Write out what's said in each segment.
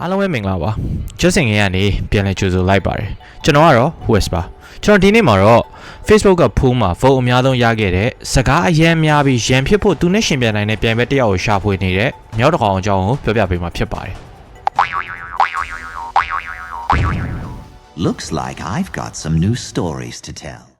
အားလုံးပဲမင်္ဂလာပါကျစင်ငယ်ကနေပြန်လည်ကြိုဆိုလိုက်ပါတယ်ကျွန်တော်ကတော့ West ပါကျွန်တော်ဒီနေ့မှာတော့ Facebook ကဖူးမှာ vote အများဆုံးရခဲ့တဲ့စကားအရန်များပြီးရန်ဖြစ်ဖို့သူနဲ့ရှင်ပြန်နိုင်တဲ့ပြိုင်ပွဲတစ်ယောက်ကိုရှာဖွေနေတဲ့မြောက်တစ်ကောင်အကြောင်းကိုပြောပြပေးမှာဖြစ်ပါတယ် Looks like I've got some new stories to tell.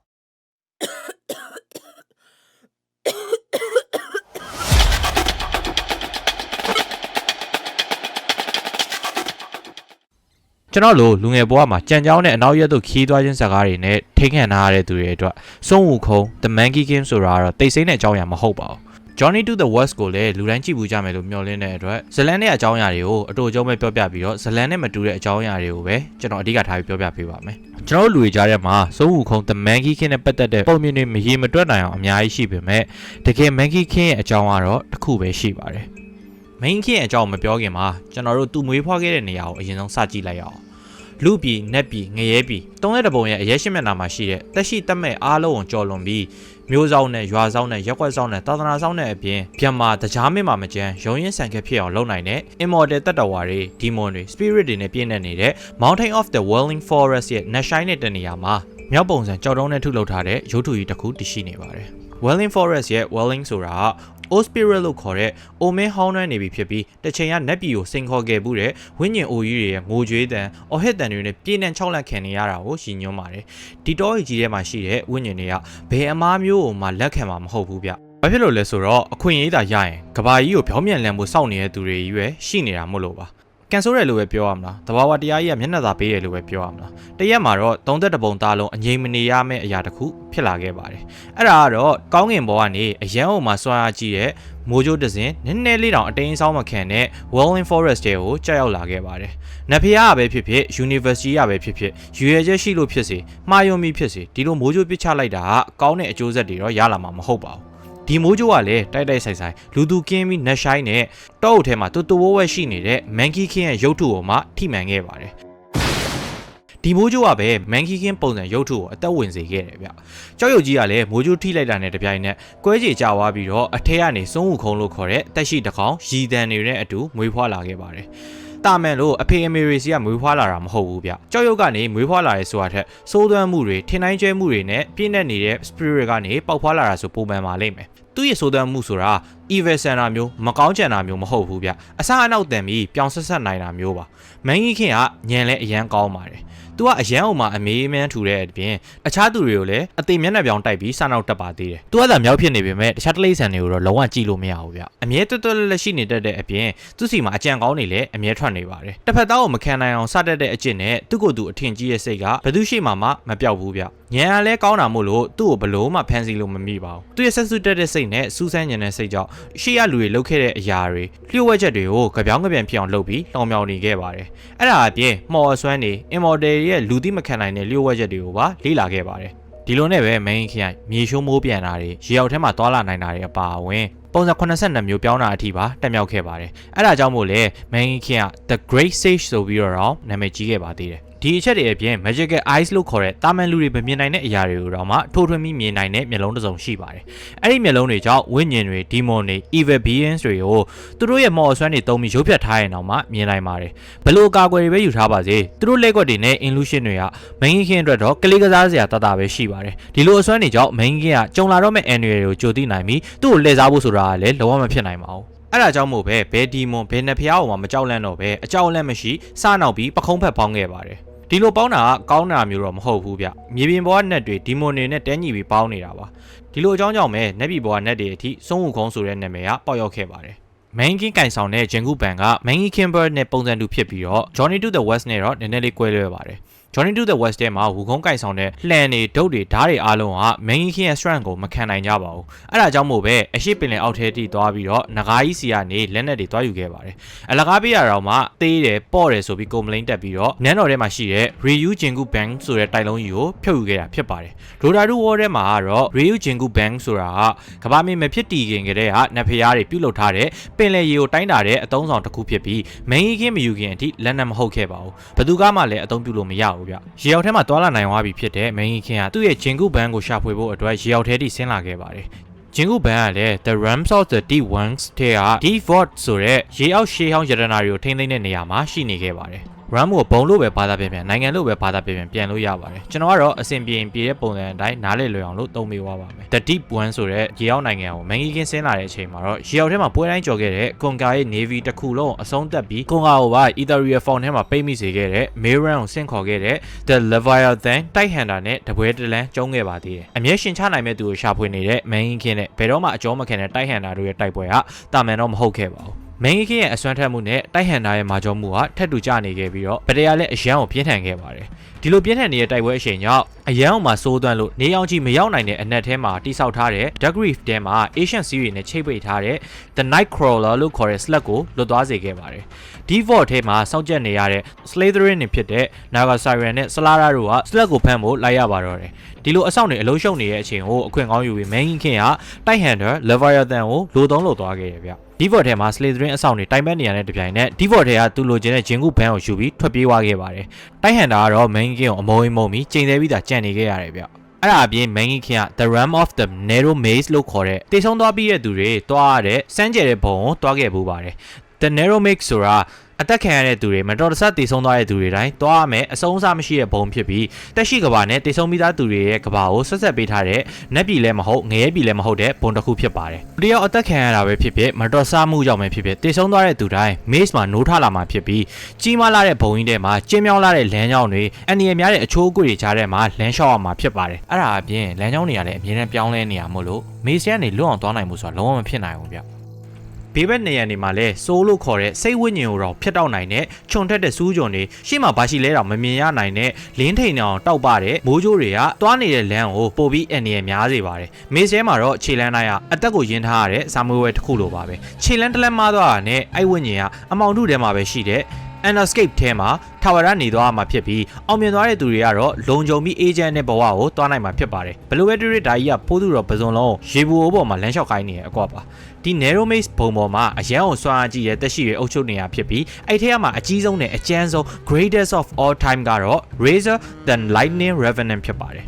ကျွန်တော်လိုလူငယ်ဘဝမှာကြံကြောင်းနဲ့အနောက်ရက်သို့ခီးသွားခြင်းစကားတွေနဲ့ထိခံထားရတဲ့သူတွေအတွက်စွန့်ဝူခုံ The Monkey King ဆိုတာကတော့တိတ်ဆိတ်တဲ့အကြောင်းအရာမဟုတ်ပါဘူး Johnny to the West ကိုလည်းလူတိုင်းကြည့်ဘူးကြမယ်လို့မျှော်လင့်တဲ့အတွက်ဇလန်နဲ့အကြောင်းအရာတွေကိုအတူအကျုံးပဲပြောပြပြီးတော့ဇလန်နဲ့မတူတဲ့အကြောင်းအရာတွေကိုပဲကျွန်တော်အဓိကထားပြီးပြောပြပေးပါမယ်ကျွန်တော်တို့လူတွေကြားထဲမှာစိုးဝူခုံ The Monkey King နဲ့ပတ်သက်တဲ့ပုံမြင်တွေမရေမတွက်နိုင်အောင်အများကြီးရှိပေမဲ့တကယ် Monkey King ရဲ့အကြောင်းကတော့တစ်ခုပဲရှိပါတယ် Monkey King ရဲ့အကြောင်းမပြောခင်မှာကျွန်တော်တို့သူ့မွေးဖွားခဲ့တဲ့နေရာကိုအရင်ဆုံးစကြည့်လိုက်ရအောင်လူပြည်နက်ပြည်ငရဲပြည်တုံးတဲ့တပုံရဲ့အရက်ရှိမျက်နှာမှာရှိတဲ့တက်ရှိတက်မဲ့အားလုံးကိုကြော်လွန်ပြီးမျိုးဆောင်နဲ့ရွာဆောင်နဲ့ရက်ွက်ဆောင်နဲ့သာသနာဆောင်နဲ့အပြင်ပြန်မာတကြားမင်းမှာမကြမ်းရုံရင်ဆန်ခက်ဖြစ်အောင်လုပ်နိုင်တဲ့ immortal တတ္တဝါတွေ demon တွေ spirit တွေနဲ့ပြည့်နေနေတဲ့ Mountain of the Whirling Forest ရဲ့ net shine တဲ့နေရာမှာမြောက်ပုံစံကြောက်တုံးနဲ့ထုလုပ်ထားတဲ့ရုပ်ထုကြီးတစ်ခုတည်ရှိနေပါတယ် Whirling Forest ရဲ့ Whirling ဆိုတာ က O Spirit လို့ခေါ်တဲ့အိုမင်းဟောင်းနှမ်းနေပြီဖြစ်ပြီးတစ်ချိန်ကနက်ပြည်ကိုစိန်ခေါ်ခဲ့မှုတဲ့ဝိညာဉ်အိုကြီးတွေရဲ့ငိုကြွေးတန်အော်ဟစ်တန်တွေနဲ့ပြင်းထန်ချောက်လက်ခံနေရတာကိုရှင်းညွှန်းပါတယ်ဒီတောကြီးထဲမှာရှိတဲ့ဝိညာဉ်တွေကဘယ်အမားမျိုးကိုမှလက်ခံမှာမဟုတ်ဘူးဗျဘာဖြစ်လို့လဲဆိုတော့အခွင့်အရေးသာရရင်ကဘာကြီးကိုပြောင်းပြန်လည်မှုစောင့်နေတဲ့သူတွေကြီးပဲရှိနေတာမို့လို့ပါ ကန်ဆိုးတယ်လို့ပဲပြောရမလားတဘာဝတရားကြီးကမျက်နှာသာပေးတယ်လို့ပဲပြောရမလားတရက်မှာတော့သုံးသက်တပုံသားလုံးအငြိမ်မနေရမယ့်အရာတစ်ခုဖြစ်လာခဲ့ပါတယ်အဲ့ဒါကတော့ကောင်းကင်ဘောကနေအရန်အောင်မှာစွမ်းအားကြီးတဲ့မိုးကြိုးတစ်စင်နည်းနည်းလေးတောင်အတင်းဆောင်မခံတဲ့ Welling Forest တွေကိုကြောက်ရောက်လာခဲ့ပါတယ်။နဖျားကပဲဖြစ်ဖြစ် University ကပဲဖြစ်ဖြစ်ရွေရချက်ရှိလို့ဖြစ်စေမှားယွင်းပြီးဖြစ်စေဒီလိုမိုးကြိုးပစ်ချလိုက်တာကကောင်းတဲ့အကျိုးဆက်တွေတော့ရလာမှာမဟုတ်ပါဘူး။ ဒီမိုးကြိုးကလည်းတိုက်တိုက်ဆိုင်ဆိုင်လူသူကင်းပြီးနက်ရှိုင်းနဲ့တောအုပ်ထဲမှာတူတူဝဲဝဲရှိနေတဲ့ Monkey King ရဲ့ရုပ်ထုပေါ်မှာထိမှန်ခဲ့ပါတယ်။ဒီမိုးကြိုးကပဲ Monkey King ပုံစံရုပ်ထုကိုအသက်ဝင်စေခဲ့တယ်ဗျ။ကြောက်ရွံ့ကြီးကလည်းမိုးကြိုးထိလိုက်တာနဲ့တပြိုင်နက်ကွဲကြေကြွားပြီးတော့အထက်ကနေစွန်းဝူခုံလို့ခေါ်တဲ့တက်ရှိတစ်ကောင်ရည်တန်တွေနဲ့အတူမွေးဖွားလာခဲ့ပါတယ်။ တာမန်လို့အဖေအမေတွေစီကမွေးဖွားလာတာမဟုတ်ဘူးဗျ။ကြောက်ရွံ့ကနေမွေးဖွားလာရဲဆိုတာထက်စိုးသွမ်းမှုတွေထင်တိုင်းကျဲမှုတွေနဲ့ပြည့်နေနေတဲ့ spirit ကနေပေါက်ဖွားလာတာဆိုပုံမှန်ပါလိမ့်မယ်။သူ့ရဲ့စိုးသွမ်းမှုဆိုတာ evil center မျိုးမကောင်းကြံတာမျိုးမဟုတ်ဘူးဗျ။အစအနောက်တန်ပြီးပြောင်းဆက်ဆက်နိုင်တာမျိုးပါ။မန်ကြီးခင်ကညံလဲအရန်ကောင်းပါတယ်။ तू ကအရန်အောင်မှာအမေးမန်းထူတဲ့အပြင်အခြားသူတွေကိုလည်းအသေးမျက်နှာပြောင်တိုက်ပြီးစနောက်တက်ပါသေးတယ်။ तू ကသာမြောက်ဖြစ်နေပေမဲ့တခြားတလိษံတွေကိုတော့လုံးဝကြည့်လို့မရဘူးဗျ။အမြဲတွတ်တွတ်လက်လက်ရှိနေတတ်တဲ့အပြင်သူ့စီမှာအကြံကောင်းနေလည်းအမြဲထွက်နေပါတယ်။တစ်ဖက်သားကိုမခံနိုင်အောင်စတတ်တဲ့အကျင့်နဲ့သူ့ကိုယ်သူအထင်ကြီးရဲ့စိတ်ကဘယ်သူရှိမှမမပြောက်ဘူးဗျ။ညံရလဲကောင်းတာမို့လို့သူ့ကိုဘလို့မှဖန်ဆီးလို့မမိပါဘူး။သူ့ရဲ့ဆက်စုတက်တဲ့စိတ် ်နဲ့စူးစမ်းညံတဲ့စိတ်ကြောင့်ရှေ့ရလူတွေလုပ်ခဲ့တဲ့အရာတွေလျှို့ဝှက်ချက်တွေကိုကြပြောင်းကြပြန်ဖြစ်အောင်လုပ်ပြီးလောင်မြောင်နေခဲ့ပါတယ်။အဲ့ဒါအပြင်မော်အစွမ်းတွေ immortal ရဲ့လူသိမခံနိုင်တဲ့လျှို့ဝှက်ချက်တွေကိုပါလေ့လာခဲ့ပါတယ်။ဒီလိုနဲ့ပဲ main ခရိုင်မြေရှိုးမိုးပြန်တာတွေရေအောက်ထဲမှာသွာလာနိုင်တာတွေအပါအဝင်ပုံစံ82မျိုးပြောင်းတာအထိပါတက်မြောက်ခဲ့ပါတယ်။အဲ့ဒါကြောင့်မို့လဲ main ခရိုင်က The Great Sage ဆိုပြီးတော့နာမည်ကြီးခဲ့ပါသေးတယ်။ ဒီအချက်တွေအပြင် magical eyes လို့ခေါ်တဲ့တာမန်လူတွေမမြင်နိုင်တဲ့အရာတွေကိုတော့မှထိုးထွင်းပြီးမြင်နိုင်တဲ့မျက်လုံးတစ်စုံရှိပါတယ်။အဲ့ဒီမျက်လုံးတွေကြောင့်ဝိညာဉ်တွေ demon တွေ evil beings တွေကိုသူတို့ရဲ့မော်အစွမ်းတွေတုံးပြီးရုပ်ဖြတ်ထားရင်တော့မှမြင်နိုင်ပါတယ်။ဘလို့အကာအကွယ်တွေပဲယူထားပါစေသူတို့လက်ကွက်တွေနဲ့ illusion တွေက main ခင်းအတွက်တော့ကလေးကစားစရာတတပဲရှိပါတယ်။ဒီလိုအစွမ်းတွေကြောင့် main ခင်းကကြုံလာတော့မဲ့ annual တွေကိုကြိုသိနိုင်ပြီးသူ့ကိုလှည့်စားဖို့ဆိုတာကလည်းလုံးဝမဖြစ်နိုင်ပါဘူး။အဲ့ဒါကြောင့်မို့ပဲဘယ်ဒီမွန်ဘယ်နှဖျားအောင်မှမကြောက်လန့်တော့ပဲအကြောက်လန့်မရှိစနောက်ပြီးပခုံးဖက်ပေါင်းခဲ့ပါတယ် ဒီလိုပေါင်းတာကကောင်းတာမျိုးတော့မဟုတ်ဘူးဗျမြေပြင်ပေါ်ကနက်တွေဒီမွန်တွေနဲ့တဲညီပြီးပေါင်းနေတာပါဒီလိုအကြောင်းကြောင့်ပဲနက်ပြည်ပေါ်ကနက်တွေအထိစုံဝခုံးဆိုတဲ့နာမည်ကပေါက်ရောက်ခဲ့ပါတယ် main king ကင်ဆောင်တဲ့ဂျန်ဂူဘန်က main king kimber နဲ့ပုံစံတူဖြစ်ပြီးတော့ Johnny to the West နဲ့တော့နည်းနည်းလေးကွဲလွဲပါတယ် Johnny to the West ထဲမှာဝူခုံးကင်ဆောင်တဲ့လှန်တွေဒုတ်တွေဓာတ်တွေအားလုံးက main king ရဲ့ strength ကိုမခံနိုင်ကြပါဘူးအဲ့ဒါကြောင့်မို့ပဲအရှိပင်လယ်အောက်ထဲထိသွားပြီးတော့ငကားကြီးစီကနေလက်နက်တွေတွားယူခဲ့ပါတယ်အလကားပေးရတော့မှသေးတယ်ပေါ့တယ်ဆိုပြီးကုမ္ပလိန်တက်ပြီးတော့နန်းတော်ထဲမှာရှိတဲ့ Ryu Jingu Bang ဆိုတဲ့တိုက်လုံးကြီးကိုဖျုတ်ယူခဲ့တာဖြစ်ပါတယ်ဒိုဒါဒူဝေါ်ထဲမှာကတော့ Ryu Jingu Bang ဆိုတာကကဘာမင်းမဖြစ်တည်ခင်ကတည်းကနတ်ဖျားတွေပြုတ်လုထားတဲ့ပင်လယ်ရေကိုတိုင်းတာတဲ့အတုံးဆောင်တစ်ခုဖြစ်ပြီး main king မယူခင်အထိလက်နက်မဟုတ်ခဲ့ပါဘူးဘယ်သူကမှလည်းအသုံးပြုလို့မရဘူးဗျရေအောက်ထဲမှာတွာလာနိုင်သွားပြီဖြစ်တဲ့ main king ကသူ့ရဲ့ Jingu Bang ကိုရှာဖွေဖို့အတွက်ရေအောက်ထဲထိဆင်းလာခဲ့ပါတယ်ဂျင်ကူဘန်ကလည်း The Rams of the Deep Ones ထဲက Deep Fort ဆိုတဲ့ရေအောက်ရှေးဟောင်းရတနာတွေကိုထိန်းသိမ်းတဲ့နေရာမှာရှိနေခဲ့ပါတယ် RAM ကိုဘုံလို့ပဲဘာသာပြန်ပြန်နိုင်ငံလို့ပဲဘာသာပြန်ပြန်ပြန်လို့ရပါတယ်ကျွန်တော်ကတော့အဆင်ပြေရင်ပြေတဲ့ပုံစံအတိုင်းနားလည်လွယ်အောင်လို့သုံးပေးသွားပါမယ် The Deep One ဆိုတဲ့ရေအောက်နိုင်ငံကိုမန်ဂီကင်းဆင်းလာတဲ့အချိန်မှာတော့ရေအောက်ထဲမှာပွဲတိုင်းကြော်ခဲ့တဲ့ကွန်ကာရဲ့ Navy တစ်ခုလုံးအဆုံးသက်ပြီးကွန်ကာကိုပါ Ethereal Font ထဲမှာပိတ်မိစေခဲ့တဲ့ Mayran ကိုဆင့်ခေါ်ခဲ့တဲ့ The Leviathan တိုက်ဟန်တာနဲ့တပွဲတလန်းကျုံးခဲ့ပါသေးတယ်အမျက်ရှင်ချနိုင်မဲ့သူကိုရှာဖွေနေတဲ့မန်ဂီကင်းနဲ့ဘယ်တော့မှအကြောမခံတဲ့တိုက်ဟန်တာတို့ရဲ့တိုက်ပွဲကတာမန်တော့မဟုတ်ခဲ့ပါဘူး မင်းကြီးရဲ့အစွမ်းထက်မှုနဲ့တိုက်ဟန်နာရဲ့မာကြောမှုဟာထက်တူကျနေခဲ့ပြီးတော့ဗတရလည်းအရန်ကိုပြင်းထန်ခဲ့ပါတယ်ဒီလိုပြင်းထန်နေတဲ့တိုက်ပွဲအချိန်ကြောင့်အရန်အောင်မှာစိုးသွမ်းလို့နေအောင်ကြီးမရောက်နိုင်တဲ့အနက်ထဲမှာတိဆောက်ထားတဲ့ Dark Reef ထဲမှာ Asian Series နဲ့ချိတ်ပိတ်ထားတဲ့ The Nightcrawler လို့ခေါ်တဲ့ slug ကိုလွတ်သွားစေခဲ့ပါတယ် Default ထဲမှာစောင့်ကြက်နေရတဲ့ Slytherin တွေဖြစ်တဲ့ Naga Siren နဲ့ Slara တို့က slug ကိုဖမ်းဖို့လိုက်ရပါတော့တယ်ဒီလိုအဆောင်တွေအလုံးရှုံနေတဲ့အချိန်ကိုအခွင့်ကောင်းယူပြီး Main King ကတိုက်ဟန်တာ Leviathan ကိုလိုသုံးလို့သွားခဲ့ရဗျ Default ထဲမှာ Slytherin အဆောင်တွေတိုင်ပတ်နေရတဲ့တပြိုင်နက် Default ထဲကသူလိုချင်တဲ့ဂျင်ကူဘန်ကိုယူပြီးထွက်ပြေးသွားခဲ့ပါတယ်တိုက်ဟန်တာကတော့ Main King ကိုအမုံအိမ်မုံပြီးချိန်သေးပြီးသားကြံ့နေခဲ့ရတယ်ဗျအဲ့ဒါအပြင် Main King က The Ram of the Narrow Maze လို့ခေါ်တဲ့တေဆုံးသွားပြီးတဲ့သူတွေတွားရတဲ့စမ်းကြဲတဲ့ဘုံကိုတွားခဲ့ပူပါတယ် The Narrow Maze ဆိုတာ အသက်ခံရတဲ့သူတွေမတော်တဆတည်ဆုံးသွားတဲ့သူတွေတိုင်းတွားရမယ်အဆုံးအစမရှိတဲ့ဘုံဖြစ်ပြီးတက်ရှိကဘာနဲ့တည်ဆုံးပြီးသားသူတွေရဲ့ကဘာကိုဆက်ဆက်ပေးထားတဲ့နက်ပြည်လည်းမဟုတ်ငရဲပြည်လည်းမဟုတ်တဲ့ဘုံတစ်ခုဖြစ်ပါတယ်။တယောက်အသက်ခံရတာပဲဖြစ်ဖြစ်မတော်ဆမှုကြောင့်ပဲဖြစ်ဖြစ်တည်ဆုံးသွားတဲ့သူတိုင်း maze မှာနိုးထလာမှာဖြစ်ပြီးကြီးမားလာတဲ့ဘုံကြီးထဲမှာကျင်းမြောင်းလာတဲ့လမ်းကြောင်းတွေအန်ဒီရများတဲ့အချိုးအကွေတွေကြားထဲမှာလမ်းလျှောက်ရမှာဖြစ်ပါတယ်။အဲ့ဒါအပြင်လမ်းကြောင်းတွေကလည်းအမြဲတမ်းပြောင်းလဲနေရမို့လို့ maze ကနေလွတ်အောင်သွားနိုင်မှုဆိုတာလုံးဝမဖြစ်နိုင်ဘူးဗျ။ ဘေးဘက်နေရန်တွေမှာလဲစိုးလို့ခေါ်တဲ့စိတ်ဝိညာဉ်ကိုတော့ဖျက်တောက်နိုင်တဲ့ခြုံထက်တဲ့စူးကြုံတွေရှေ့မှာဘာရှိလဲတော့မမြင်ရနိုင်တဲ့လင်းထိန်အောင်တောက်ပတဲ့မိုးကြိုးတွေကတွားနေတဲ့လမ်းကိုပို့ပြီးအန်ရများစေပါတယ်မေးစဲမှာတော့ခြေလန်းတိုင်းကအသက်ကိုယင်းထားရတဲ့စာမွေးဝဲတစ်ခုလိုပါပဲခြေလန်းတစ်လက်မသွားတာနဲ့အိုက်ဝိညာဉ်ကအမောင်ထုထဲမှာပဲရှိတဲ့ Underscape ထဲမှာထာဝရနေသွားမှာဖြစ်ပြီးအောင်မြင်သွားတဲ့သူတွေကတော့လုံခြုံပြီးအေဂျင့်နဲ့ဘဝကိုသွားနိုင်မှာဖြစ်ပါတယ်ဘလိုပဲတူရဒါကြီးကဖိုးသူတော်ပစုံလုံးရေဘူးအိုးပေါ်မှာလမ်းလျှောက်ခိုင်းနေရအကွာပါ ဒီ narrow maze ဘုံပေါ်မှာအရန်ကိုစွမ်းအားကြီးရဲ့တက်ရှိရဲ့အုပ်ချုပ်နေရဖြစ်ပြီးအဲ့ထဲမှာအကြီးဆုံးနဲ့အကျန်းဆုံး greatest of all time ကတော့ Razor the Lightning Revenant ဖြစ်ပါတယ်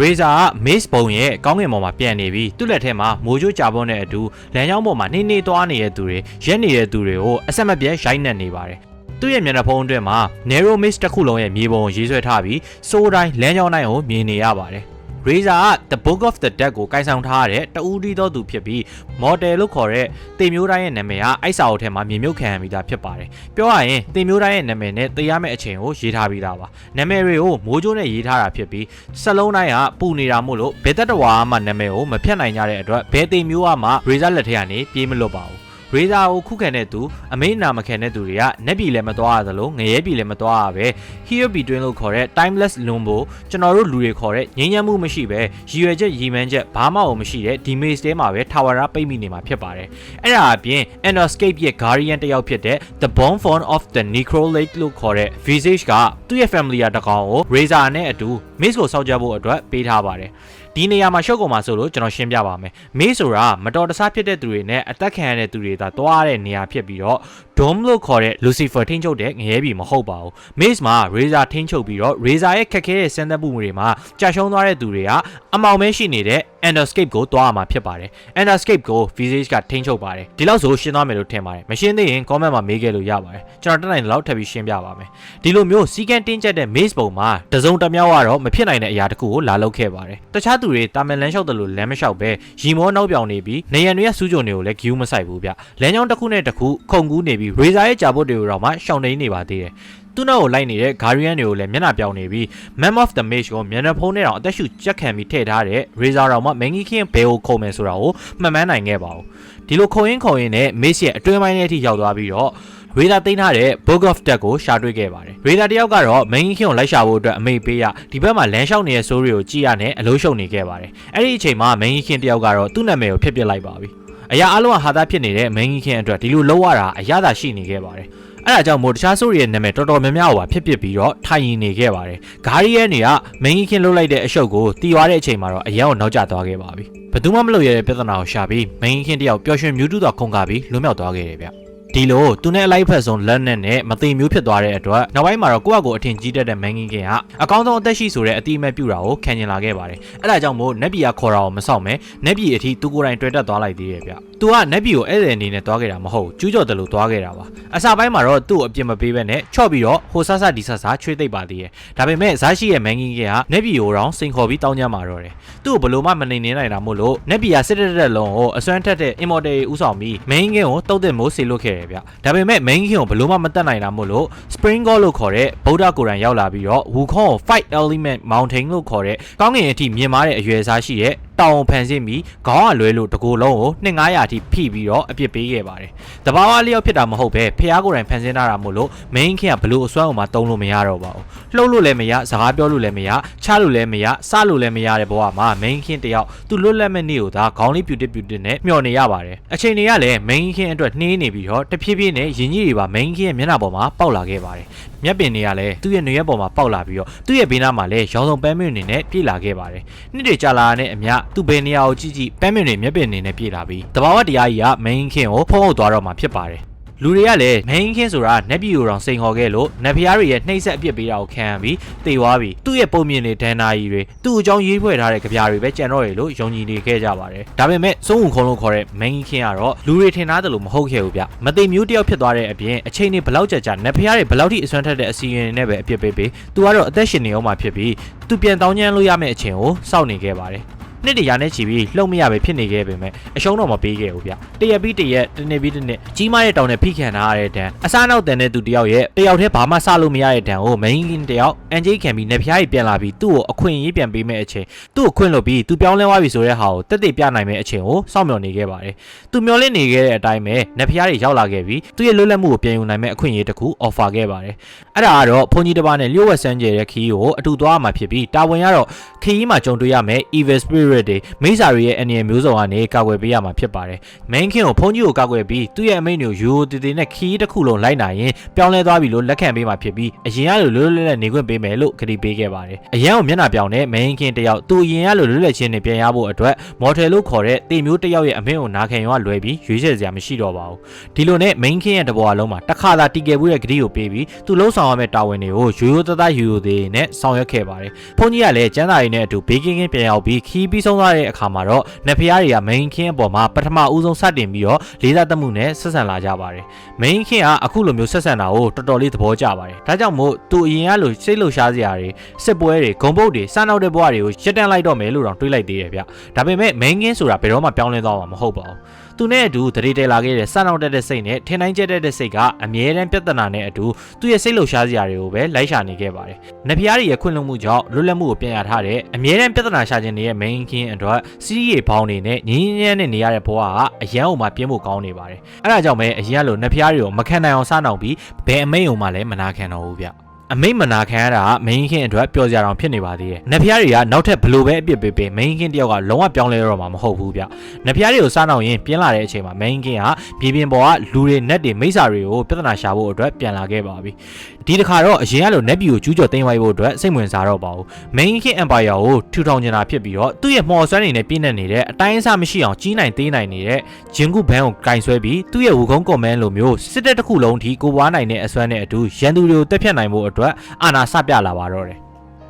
Razer က Maze ဘုံရဲ့ကောင်းကင်ပေါ်မှာပြန်နေပြီးသူ့လက်ထဲမှာမိုးကြိုးကြာပွန်းတဲ့အတူလမ်းကြောင်းပေါ်မှာနှင်းနှင်းသွားနေတဲ့သူတွေရက်နေတဲ့သူတွေကိုအဆက်မပြတ်ရိုက်နှက်နေပါတယ်သူ့ရဲ့မျက်နှာဖုံးအတွင်းမှာ narrow maze တစ်ခုလုံးရဲ့မြေပုံကိုရေးဆွဲထားပြီးစိုးတိုင်းလမ်းကြောင်းတိုင်းကိုမြင်နေရပါတယ် Razer က The Book of the Dead ကိုကိုင်ဆောင်ထားရတဲ့တဦးတီးသောသူဖြစ်ပြီး model လို့ခေါ်တဲ့တင်မျိုးတိုင်းရဲ့နာမည်ကအိုက်စာအုပ်ထဲမှာမြင်မြုပ်ခံရပြီးသားဖြစ်ပါတယ်။ပြောရရင်တင်မျိုးတိုင်းရဲ့နာမည်နဲ့သိရမယ့်အချိန်ကိုရေးထားပြီးသားပါ။နာမည်တွေကိုမိုးကြိုးနဲ့ရေးထားတာဖြစ်ပြီးစလုံးတိုင်းကပူနေတာမို့လို့ဘယ်သက်တဝါမှနာမည်ကိုမဖြတ်နိုင်ကြတဲ့အတွက်ဘယ်တင်မျိုးကမှ Razer လက်ထက်ကနေပြေးမလွတ်ပါဘူး။ ရေဇာကိုခုခံတဲ့သူအမိန်နာမခံတဲ့သူတွေကနက်ပြည်လည်းမသွားရသလိုငရဲပြည်လည်းမသွားရပဲ Here Between လို့ခေါ်တဲ့ timeless လွန်ဖို့ကျွန်တော်တို့လူတွေခေါ်တဲ့ငြိမ်းချမ်းမှုမရှိပဲရည်ရွယ်ချက်ရည်မှန်းချက်ဘာမှမရှိတဲ့ဒီ maze ထဲမှာပဲ tower ပိတ်မိနေမှာဖြစ်ပါတယ်အဲ့ဒါအပြင် Enderscape ရဲ့ guardian တစ်ယောက်ဖြစ်တဲ့ The Born Form of the Necrolake လို့ခေါ်တဲ့ Visage ကသူ့ရဲ့ family တကောင်ကို Razor နဲ့အတူ maze ကိုစောင့်ကြဖို့အတွက်ပေးထားပါတယ် ဒီနေရာမှာရှုပ်ကုန်မှာဆိုလို့ကျွန်တော်ရှင်းပြပါမယ်မေးဆိုတာမတော်တဆဖြစ်တဲ့သူတွေနဲ့အသက်ခံရတဲ့သူတွေသာတွားတဲ့နေရာဖြစ်ပြီးတော့ Dome လို့ခေါ်တဲ့ Lucifer ထိန်းချုပ်တဲ့ငရဲပြည်မဟုတ်ပါဘူး Maze မှာ Razor ထိန်းချုပ်ပြီးတော့ Razor ရဲ့ခက်ခဲတဲ့စမ်းသပ်မှုတွေမှာကြာရှုံးသွားတဲ့သူတွေကအမောင်မဲရှိနေတဲ့ Enderscape ကိုတွားရမှာဖြစ်ပါတယ် Enderscape ကို Visage ကထိန်းချုပ်ပါတယ်ဒီလောက်ဆိုရှင်းသွားမယ်လို့ထင်ပါတယ်မရှင်းသေးရင် comment မှာမေးခဲ့လို့ရပါတယ်ကျွန်တော်တက်နိုင်တဲ့လောက်ထပ်ပြီးရှင်းပြပါမယ်ဒီလိုမျိုးစီကန်းတင်းကျပ်တဲ့ Maze ပုံမှာတစုံတစ်မြောက်ကတော့မဖြစ်နိုင်တဲ့အရာတစ်ခုကိုလာလုပ်ခဲ့ပါတယ်တခြားသူတွေတာမန်လမ်းလျှောက်တယ်လို့လမ်းမလျှောက်ပဲရီမောနောက်ပြောင်နေပြီးနေရန်တွေကစူးကြုံတွေကိုလည်းဂယူးမဆိုင်ဘူးဗျလမ်းကြောင်းတစ်ခုနဲ့တစ်ခုခုန်ကူးနေပြီး Razor ရဲ့ကြာဘုတ်တွေကိုတော့မှရှောင်နေနေပါသေးတယ် သူ့နောက်ကိုလိုက်နေတဲ့ Guardian တွေကိုလည်းမျက်နှာပြောင်းနေပြီး Map of the Mage ကိုမျက်နှာဖုံးနဲ့တော့အသက်ရှူကြက်ခံပြီးထည့်ထားတဲ့ Razor တော်မှမင်းကြီးခင်းဘယ်ကိုခုံမယ်ဆိုတာကိုမှတ်မှန်းနိုင်ခဲ့ပါဘူးဒီလိုခုံရင်ခုံရင်နဲ့ Mage ရဲ့အတွင်းပိုင်းထဲအထိရောက်သွားပြီးတော့ရေဒါသိမ်းထားတဲ့ Book of Death ကိုရှာတွေ့ခဲ့ပါတယ်။ရေဒါတယောက်ကတော့ main ခင်းကိုလိုက်ရှာဖို့အတွက်အမိတ်ပေးရဒီဘက်မှာလမ်းလျှောက်နေတဲ့ဆိုးတွေကိုကြည့်ရနဲ့အလို့ရှုံနေခဲ့ပါတယ်။အဲ့ဒီအချိန်မှာ main ခင်းတယောက်ကတော့သူ့နာမည်ကိုဖျက်ပစ်လိုက်ပါပြီ။အရာအလုံးကဟာသားဖြစ်နေတဲ့ main ခင်းအတွက်ဒီလိုလောက်ရတာအရသာရှိနေခဲ့ပါတယ်။ အဲ့ဒါကြောင့်မို့တခြားဆိုးတွေရဲ့နာမည်တော်တော်များများကိုပါဖြစ်ပစ်ပြီးတော့ထိုင်ရင်နေခဲ့ပါတယ်။ဂါရီယန်တွေက main ခင်းလှုပ်လိုက်တဲ့အရှုပ်ကိုတီးသွားတဲ့အချိန်မှာတော့အရန်ကိုနောက်ကျသွားခဲ့ပါပြီ။ဘယ်သူမှမလုပ်ရတဲ့ပြဿနာကိုရှာပြီး main ခင်းတယောက်ပျော်ရွှင်မြူးတူးတော်ခုန်ကားပြီးလွတ်မြောက်သွားခဲ့တယ်ဗျ။ ဒီလိုသူနဲ့အလိုက်ဖက်ဆုံးလက်နဲ့နဲ့မသိမျိုးဖြစ်သွားတဲ့အတွက်နောက်ပိုင်းမှာတော့ကိုယ့်အကိုအထင်ကြီးတတ်တဲ့မန်ကင်းကင်ကအကောင်းဆုံးအသက်ရှိဆိုတဲ့အတိအမဲ့ပြူတာကိုခံကျင်လာခဲ့ပါတယ်အဲ့ဒါကြောင့်မို့နက်ပြည်ကခေါ်တာကိုမဆောင်မဲနက်ပြည်အထိသူကိုယ်တိုင်တွေ့တက်သွားလိုက်သေးတယ်ဗျသူကနက်ပြည်ကိုဧည့်သည်အနေနဲ့သွားခဲ့တာမဟုတ်ကျူးကျော်တယ်လို့သွားခဲ့တာပါအစပိုင်းမှာတော့သူ့ကိုအပြစ်မပေးဘဲနဲ့ချော့ပြီးတော့ဟိုဆဆဒီဆဆချွေးသိပ်ပါသေးတယ်ဒါပေမဲ့ဇာရှိရဲ့မန်ကင်းကင်ကနက်ပြည်ကိုတော့စိန်ခေါ်ပြီးတောင်းကြမှာတော့တယ်သူ့ကိုဘလို့မှမနေနေနိုင်တာမို့လို့နက်ပြည်ကစစ်တက်တက်လုံးကိုအစွမ်းထက်တဲ့ immortal ဥဆောင်ပြီး main ကင်းကိုတုတ်တဲ့မိုးဆေလွတ်ခဲ့တယ်ဗျဒါပေမဲ့ main ကင်းကိုဘလို့မှမတက်နိုင်တာမို့လို့ spring god လို့ခေါ်တဲ့ဗုဒ္ဓကိုယ်တိုင်ရောက်လာပြီးတော့ wukong ကို fight element mountain လို့ခေါ်တဲ့ကောင်းကင်အထိမြင်မာတဲ့အရွယ်အစားရှိတဲ့ တောင်ဖန်ဆင်းပြီးခေါင်းကလွဲလို့တကူလုံးကို2900အထိဖိပြီးတော့အပြစ်ပေးခဲ့ပါတယ်။တဘာဝလျောက်ဖြစ်တာမဟုတ်ပဲဖះကိုယ်တိုင်ဖန်ဆင်းထားတာမို့လို့ main ခင်ကဘလို့အစွမ်းအောင်မှတုံးလို့မရတော့ပါဘူး။လှုပ်လို့လည်းမရစကားပြောလို့လည်းမရချလို့လည်းမရစလို့လည်းမရတဲ့ဘဝမှာ main ခင်တယောက်သူလွတ်လပ်မဲ့နေ့ကိုသာခေါင်းလေးပြူတစ်ပြူတစ်နဲ့မျောနေရပါတယ်။အချိန်တွေကလည်း main ခင်အတွက်နှေးနေပြီးတော့တဖြည်းဖြည်းနဲ့ရင်ကြီးတွေပါ main ခင်ရဲ့မျက်နှာပေါ်မှာပေါက်လာခဲ့ပါတယ်။မျက်ပင်တွေကလည်းသူ့ရဲ့နေရက်ပေါ်မှာပေါက်လာပြီးတော့သူ့ရဲ့ဘေးနားမှာလည်းရောင်စုံပန်းမြင့်နေနဲ့ပြေးလာခဲ့ပါတယ်။နှစ်တွေကြာလာတဲ့အမျှသူ့ဘယ်နေရာကိုကြည့်ကြည့်ပန်းမြင့်တွေမျက်ပင်နေနဲ့ပြေးလာပြီးတဘာဝတရားကြီးက main ခင်ကိုဖုံးအုပ်သွားတော့မှာဖြစ်ပါတယ်။လူတွေကလည်း main ခင်းဆိုတာနက်ပြည်ကိုတောင်စိန်ခေါ်ခဲ့လို့နက်ဖျားတွေရဲ့နှိမ့်ဆက်အပြစ်ပေးတာကိုခံရပြီးတေသွားပြီးသူ့ရဲ့ပုံမြင်တွေဒဏ္ဍာရီတွေသူ့အကြောင်းရေးဖွဲ့ထားတဲ့ကြပြားတွေပဲကြံတော့ရလို့ယုံကြည်နေခဲ့ကြပါတယ်ဒါပေမဲ့စုံဝင်ခုံလို့ခေါ်တဲ့ main ခင်းကတော့လူတွေထင်သားတယ်လို့မဟုတ်ခဲ့ဘူးဗျမသိမျိုးတယောက်ဖြစ်သွားတဲ့အပြင်အချိန်တွေဘလောက်ကြာကြာနက်ဖျားတွေဘလောက်ထိအစွမ်းထက်တဲ့အစီအရင်တွေနဲ့ပဲအပြစ်ပေးပြီးသူကတော့အသက်ရှင်နေအောင်မှဖြစ်ပြီးသူပြန်တောင်းကျမ်းလို့ရမယ့်အချိန်ကိုစောင့်နေခဲ့ပါတယ် နှစ်တရာနဲ့ချီပြီးလှုပ်မရပဲဖြစ်နေခဲ့ပေမဲ့အရှုံးတော့မပေးခဲ့ဘူးဗျတရက်ပြီးတရက်တနေ့ပြီးတနေ့ကြီးမားတဲ့တောင်နဲ့ဖိခံထားရတဲ့ဒဏ်အစားနောက်တန်တဲ့သူတယောက်ရဲ့တယောက်တည်းဘာမှစလို့မရတဲ့ဒဏ်ကို main king တယောက်အန်ဂျိခံပြီးနေဖျားကြီးပြန်လာပြီးသူ့ကိုအခွင့်အရေးပြန်ပေးမဲ့အချိန်သူ့ကိုခွင့်လွတ်ပြီးသူပြောင်းလဲသွားပြီဆိုတဲ့ဟာကိုတက်တက်ပြနိုင်မဲ့အချိန်ကိုစောင့်မျှော်နေခဲ့ပါတယ်သူမျှော်လင့်နေခဲ့တဲ့အတိုင်းပဲနေဖျားတွေရောက်လာခဲ့ပြီးသူ့ရဲ့လွတ်လပ်မှုကိုပြန်ယူနိုင်မဲ့အခွင့်အရေးတစ်ခု offer ခဲ့ပါတယ်အဲ့ဒါကတော့ဘုန်းကြီးတစ်ပါးနဲ့လျှို့ဝှက်ဆန်းကျယ်တဲ့ခီးကိုအတူသွားမှာဖြစ်ပြီးတာဝန်ကတော့ခီးမှာကြုံတွေ့ရမယ့် evil spirit တွေမိစ္ဆာတွေရဲ့အနေအမျိုးစုံကနေကာကွယ်ပေးရမှာဖြစ်ပါတယ်။ main king ကိုဖုန်းကြီးကိုကာကွယ်ပြီးသူ့ရဲ့အမိန့်တွေကိုယူတည်တည်နဲ့ခီးတစ်ခုလုံးလိုက်နိုင်ရင်ပြောင်းလဲသွားပြီလို့လက်ခံပေးမှာဖြစ်ပြီးအရင်ကလိုလွတ်လွတ်လပ်လပ်နေခွင့်ပေးမယ်လို့ကတိပေးခဲ့ပါတယ်။အရင်ကမျက်နှာပြောင်တဲ့ main king တယောက်သူအရင်ကလိုလွတ်လပ်ချင်းနဲ့ပြန်ရဖို့အတွက် model လို့ခေါ်တဲ့တေမျိုးတယောက်ရဲ့အမိန့်ကိုနာခံရွာလွယ်ပြီးရွေးချယ်စရာမရှိတော့ပါဘူး။ဒီလိုနဲ့ main king ရဲ့တဘောအလုံးမှာတစ်ခါသာတီကယ်မှုရဲ့ဂတိကိုပေးပြီးသူလုံးဆောင်ရမယ့်တာဝန်တွေကိုရိုးရိုးသားသားယူယူသေးနဲ့ဆောင်ရွက်ခဲ့ပါတယ်။ဖုန်းကြီးကလည်းကျန်းစာရည်နဲ့အတူဘေးကင်းကင်းပြန်ရောက်ပြီးခီးပြီးဆုံးသွားတဲ့အခါမှာတော့နဖျားတွေက main king အပေါ်မှာပထမဦးဆုံးစတင်ပြီးတော့လေးစားသမှုနဲ့ဆက်ဆံလာကြပါတယ်။ main king ကအခုလိုမျိုးဆက်ဆံတာကိုတော်တော်လေးသဘောကျပါတယ်။ဒါကြောင့်မို့သူအရင်ကလိုစိတ်လှုပ်ရှားစရာတွေစစ်ပွဲတွေဂုံပုတ်တွေစနောက်တဲ့ဘဝတွေကိုရှက်တန်းလိုက်တော့မယ်လို့တော့တွေးလိုက်သေးတယ်ဗျ။ဒါပေမဲ့ main king ဆိုတာဘယ်တော့မှပြောင်းလဲသွားမှာမဟုတ်ပါဘူး။ သူနဲ့အတူတရေတဲလာခဲ့တဲ့စနောက်တက်တဲ့စိတ်နဲ့ထင်တိုင်းကျတဲ့တဲ့စိတ်ကအမြဲတမ်းပြဿနာနဲ့အတူသူ့ရဲ့စိတ်လှုပ်ရှားစရာတွေကိုပဲလိုက်ရှာနေခဲ့ပါတယ်။နဖျားတွေရဲ့ခွင့်လွှတ်မှုကြောင့်လွတ်လပ်မှုကိုပြန်ရထားတဲ့အမြဲတမ်းပြဿနာရှာခြင်းတွေရဲ့ main king အတွက်စီးရီဘောင်းတွေနဲ့ငင်းငင်းနဲ့နေရတဲ့ဘဝကအရန်အောင်မှပြင်းဖို့ကောင်းနေပါတယ်။အဲဒါကြောင့်ပဲအရင်ကလိုနဖျားတွေကိုမခံနိုင်အောင်စားနှောင်ပြီးဘယ်အမိန်အောင်မှလည်းမနာခံတော့ဘူးဗျ။ အမိတ်မနာခံရတာက main king အတွက်ပျော်စရာတောင်ဖြစ်နေပါသေးတယ်။နဖျားတွေကနောက်ထပ်ဘလို့ပဲအပြစ်ပေးပေး main king တယောက်ကလုံးဝပြောင်းလဲတော့မှာမဟုတ်ဘူးဗျ။နဖျားတွေကိုစားနောက်ရင်ပြင်းလာတဲ့အချိန်မှာ main king ကပြည်ပြင်ပေါ်ကလူတွေနက်တွေမိစ္ဆာတွေကိုပြဿနာရှာဖို့အတွက်ပြန်လာခဲ့ပါပြီ။ဒီတစ်ခါတော့အရင်ကလိုနက်ပြည်ကိုကျူးကျော်သိမ်းဝိုင်းဖို့အတွက်စိတ်ဝင်စားတော့ပါဘူး။ main king empire ကိုထူထောင်နေတာဖြစ်ပြီးတော့သူ့ရဲ့မော်ဆွမ်းနေနဲ့ပြည့်နေနေတဲ့အတိုင်းအဆမရှိအောင်ကြီးနိုင်သေးနိုင်နေတဲ့ဂျင်ကုဘန်းကိုကင်ဆွဲပြီးသူ့ရဲ့ဝူကုန်းကွန်မန်းလိုမျိုးစစ်တပ်တစ်ခုလုံးထိကိုပွားနိုင်တဲ့အစွမ်းနဲ့အတူရန်သူတွေကိုတက်ဖြတ်နိုင်ဖို့အတွက်အာဏာစပြလာပါတော့တယ်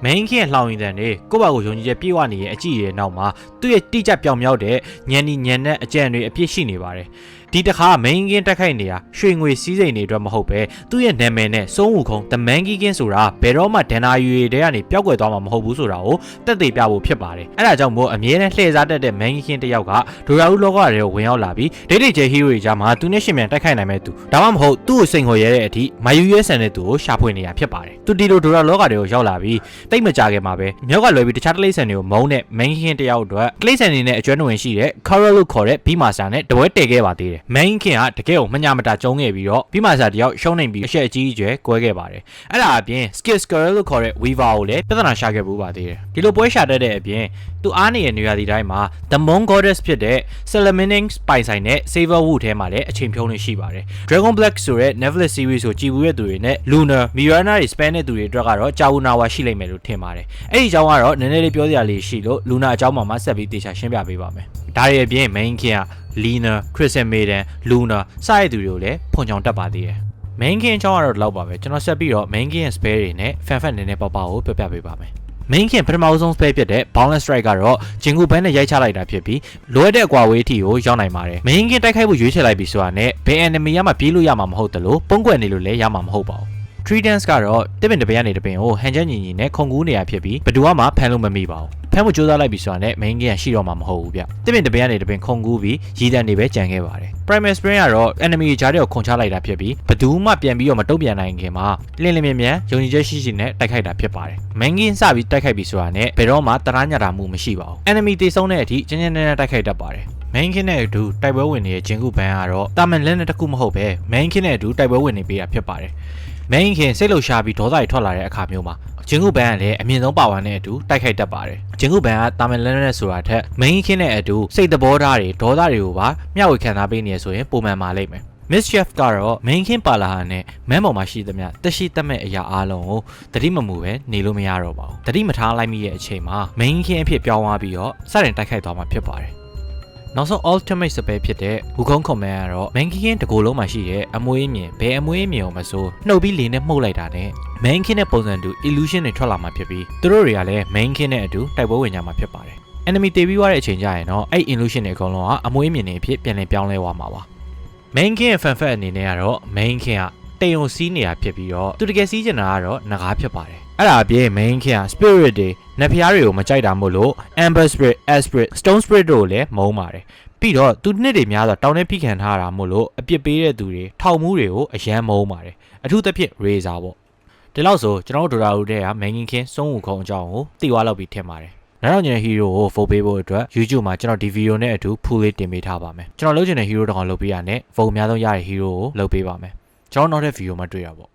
main king ရဲ့လှောင်ရင်တန်တွေကိုယ့်ဘာကိုယုံကြည်ချက်ပြေဝနေရဲ့အကြည့်ရဲ့နောက်မှာသူ့ရဲ့တိကျပြောင်မြောက်တဲ့ညံနီညံနဲ့အကြံတွေအပြည့်ရှိနေပါတယ် ဒီတစ်ခါ main king တက်ခိုက်နေတာရွှေငွေစည်းစိမ်တွေအတွက်မဟုတ်ပဲသူ့ရဲ့နာမည်နဲ့စိုးဝူခုံ the monkey king ဆိုတာဘယ်တော့မှဒန်နာယူတွေကနေပျောက်ကွယ်သွားမှာမဟုတ်ဘူးဆိုတာကိုတက်သေးပြဖို့ဖြစ်ပါတယ်အဲ့ဒါကြောင့်မို့အမြဲတမ်းလှည့်စားတတ်တဲ့ main king တစ်ယောက်ကဒိုရာဦးလောကတွေကိုဝင်ရောက်လာပြီးဒိတ်ဒိတ်ကျဲ hero တွေကြားမှာသူနဲ့ရှင်မြန်တိုက်ခိုက်နိုင်မဲ့သူဒါမှမဟုတ်သူ့ကိုစိန်ခေါ်ရတဲ့အထိမာယူရဲဆန်တဲ့သူကိုရှာဖွေနေတာဖြစ်ပါတယ်သူဒီလိုဒိုရာလောကတွေကိုရောက်လာပြီးတိတ်မကြခင်မှာပဲမြောက်ကလွယ်ပြီးတခြားတလိမ့်ဆန်တွေကိုမုန်းတဲ့ main king တစ်ယောက်အတွက်ကလိမ့်ဆန်နေနဲ့အကျွမ်းတွင်ရှိတဲ့ Coral လို့ခေါ်တဲ့ B master နဲ့တပွဲတည်ခဲ့ပါသေးတယ် main king ကတကယ်ကိုမညာမတာကျုံးခဲ့ပြီးတော့ B master တယောက်ရှုံးနေပြီးအရှက်အကြီးအကျယ်ကွဲခဲ့ပါတယ်အဲ့ဒါအပြင် skill squirrel လို့ခေါ်တဲ့ weaver ကိုလည်းပြဿနာရှာခဲ့ပူပါသေးတယ်ဒီလိုပွဲရှာတတ်တဲ့အပြင်သူအားနေတဲ့နေရာဒီတိုင်းမှာ the moon goddess ဖြစ်တဲ့ Salamanding ပိုင်ဆိုင်တဲ့ Saberwood ထဲမှာလည်းအချိန်ဖြုံးနေရှိပါတယ် Dragon Black ဆိုတဲ့ Netflix series ကိုကြည်ဘူးတဲ့သူတွေနဲ့ Lunar Mirana တွေ span တဲ့သူတွေအတွက်ကတော့ကြာဝနာဝါရှိလိမ့်မယ်လို့ထင်ပါတယ်အဲ့ဒီအကြောင်းကတော့နည်းနည်းလေးပြောစရာလေးရှိလို့ Luna အကြောင်းမှာမှဆက်ပြီးတေချာရှင်းပြပေးပါမယ် ဒါတွေအပြင် main ခင်က Lina, Christian Maiden, Luna စတဲ့သူတွေကိုလည်းဖွန်ချောင်တက်ပါသေးတယ် main ခင်အကြောင်းကတော့ဒီလောက်ပါပဲကျွန်တော်ဆက်ပြီးတော့ main ခင်ရဲ့ spare တွေနဲ့ fan fan နည်းနည်းပေါ့ပေါ့ကိုပြောပြပေးပါမယ် main ခင်ပထမအဆုံး spare ဖြစ်တဲ့ boundless strike ကတော့ဂျင်ကူဘန်းနဲ့ရိုက်ချလိုက်တာဖြစ်ပြီးလိုအပ်တဲ့အကွာဝေးထီကိုရောက်နိုင်ပါတယ် main ခင်တိုက်ခိုက်ဖို့ရွေးချယ်လိုက်ပြီဆိုတာနဲ့ဘယ် enemy ရမှပြေးလို့ရမှာမဟုတ်တယ်လို့ပုံကွက်နေလို့လည်းရမှာမဟုတ်ပါဘူး Tree dance ကတော့တစ်ပင်တစ်ပင်ကနေတစ်ပင်ကိုဟန်ချက်ညီညီနဲ့ခုံကူးနေရဖြစ်ပြီးဘယ်သူမှဖမ်းလို့မမိပါဘူးဖမ်းဖို့ကြိုးစားလိုက်ပြီဆိုတာနဲ့ main game ရှိတော့မှာမဟုတ်ဘူးဗျတစ်ပင်တစ်ပင်ကနေတစ်ပင်ခုံကူးပြီးရည်တန်တွေပဲကြံခဲ့ပါတယ် Primal Spring ကတော့ enemy ကြားတွေကိုခုန်ချလိုက်တာဖြစ်ပြီးဘယ်သူမှပြန်ပြီးတော့မတုံ့ပြန်နိုင်ခင်မှာလင်းလင်းမြန်မြန်ယုံကြည်ချက်ရှိရှိနဲ့တိုက်ခိုက်တာဖြစ်ပါတယ် main game စပြီးတိုက်ခိုက်ပြီဆိုတာနဲ့ဘယ်တော့မှတရာညတာမှုမရှိပါဘူး enemy တေဆုံးတဲ့အထိကျဉ်းကျဉ်းနဲ့တိုက်ခိုက်တတ်ပါတယ် main kin နဲ့အတူတိုက်ပွဲဝင်နေတဲ့ဂျင်ကူဘန်ကတော့တာမန်လက်နဲ့တစ်ခုမဟုတ်ပဲ main kin နဲ့အတူတိုက်ပွဲဝင်နေပေးတာဖြစ်ပါတယ် main kin စိတ်လှုပ်ရှားပြီးဒေါသတွေထွက်လာတဲ့အခါမျိုးမှာဂျင်ကူဘန်ကလည်းအမြင့်ဆုံးပါဝါနဲ့အတူတိုက်ခိုက်တတ်ပါတယ်ဂျင်ကူဘန်ကတာမန်လက်နဲ့ဆိုတာထက် main kin နဲ့အတူစိတ်သဘောထားတွေဒေါသတွေကိုပါမျှဝေခံစားပေးနေရဆိုရင်ပုံမှန်ပါလိမ့်မယ် Miss Chef ကတော့ main kin ပါလာဟာနဲ့မန်းပေါ်မှာရှိသမျှတက်ရှိတက်မဲ့အရာအားလုံးကိုတတိမမူပဲနေလို့မရတော့ပါဘူးတတိမထားလိုက်မိရဲ့အချိန်မှာ main kin အဖြစ်ပြောင်းသွားပြီးတော့စတင်တိုက်ခိုက်သွားမှာဖြစ်ပါတယ် နောက်ဆုံး ultimate spell ဖြစ်တဲ့ဝူကုန်း command ကတော့ main king တကူလုံးမှာရှိတဲ့အမွေးမြင်ဘယ်အမွေးမြင်အောင်မဆိုနှုတ်ပြီးလေနဲ့မှုတ်လိုက်တာနဲ့ main king နဲ့ပုံစံတူ illusion တွေထွက်လာမှာဖြစ်ပြီးသူတို့တွေကလည်း main king နဲ့အတူတိုက်ပွဲဝင်ကြမှာဖြစ်ပါတယ် enemy တေးပြီးသွားတဲ့အချိန်ကျရင်တော့အဲ့ illusion တွေအကုန်လုံးကအမွေးမြင်တွေအဖြစ်ပြန်လည်ပြောင်းလဲသွားမှာပါ main king ရဲ့ fan fat အနေနဲ့ကတော့ main king ကတိမ်ုံစီးနေတာဖြစ်ပြီးတော့သူတကယ်စီးကျင်တာကတော့ငကားဖြစ်ပါတယ် အဲ့ဒါအပြင် main king က spirit တွေနတ်ဖျားတွေကိုမကြိုက်တာမို့လို့ amber spirit ash spirit stone spirit တို့ကိုလည်းမုန်းပါတယ်ပြီးတော့သူနှစ်တွေများစွာတောင်းနဲ့ဖိခံထားတာမို့လို့အပြစ်ပေးတဲ့သူတွေထောက်မှုတွေကိုအယမ်းမုန်းပါတယ်အထူးသဖြင့် Razer ပေါ့ဒီလောက်ဆိုကျွန်တော်တို့ဒေါ်လာဦးတဲ့က main king ခင်းစုံးဝူခုံအကြောင်းကိုသိသွားလောက်ပြီးထင်ပါတယ်နောက်တော့ညနေ hero ကို vote ပေးဖို့အတွက် YouTube မှာကျွန်တော်ဒီ video နဲ့အတူ full လေးတင်ပေးထားပါမယ်ကျွန်တော်လုပ်ချင်တဲ့ hero တောင်လုပ်ပေးရနဲ့ vote အများဆုံးရတဲ့ hero ကိုလုပ်ပေးပါမယ်ကျွန်တော်နောက်တဲ့ video မှာတွေ့ရပါ